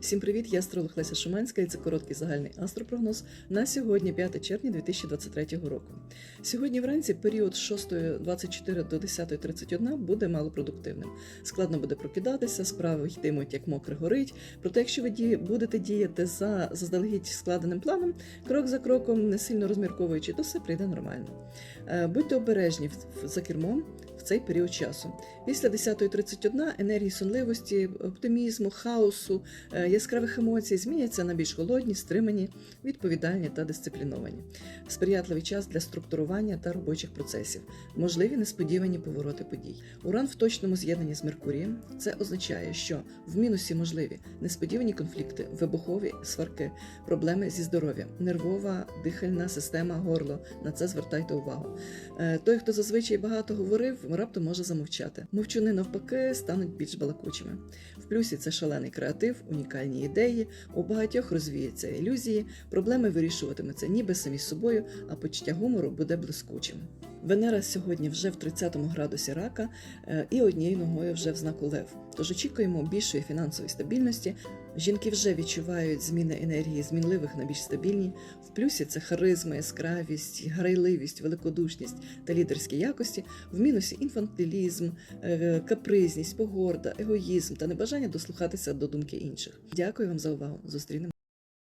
Всім привіт! Я астролог Леся Шуманська і це короткий загальний астропрогноз на сьогодні, 5 червня 2023 року. Сьогодні вранці період з 6.24 до 10.31 буде малопродуктивним. Складно буде прокидатися, справи йтимуть як мокре горить. Проте, якщо ви будете діяти за заздалегідь складеним планом, крок за кроком, не сильно розмірковуючи, то все прийде нормально. Е, Будьте обережні за кермом в цей період часу. Після 10.31 енергії сонливості, оптимізму, хаосу, е, яскравих емоцій зміняться на більш холодні, стримані, відповідальні та дисципліновані. Сприятливий час для структурування та робочих процесів, можливі несподівані повороти подій. Уран в точному з'єднанні з Меркурієм. Це означає, що в мінусі можливі несподівані конфлікти, вибухові сварки, проблеми зі здоров'ям, нервова, дихальна система, горло. На це звертайте увагу. Е, Той, хто зазвичай багато говорив, раптом може замовчати. Мовчуни навпаки стануть більш балакучими. В плюсі це шалений креатив, унікальні ідеї. У багатьох розвіються ілюзії, проблеми вирішуватимуться ніби самі собою, а почуття гумору буде блискучим. Венера сьогодні вже в 30 градусі рака е, і однією ногою вже в знаку Лев. Тож очікуємо більшої фінансової стабільності. Жінки вже відчувають зміни енергії з мінливих на більш стабільні. В плюсі це харизма, яскравість, грайливість, великодушність та лідерські якості. В мінусі інфантилізм, е, капризність, погорда, егоїзм та небажання дослухатися до думки інших. Дякую вам за увагу. Зустрінемо.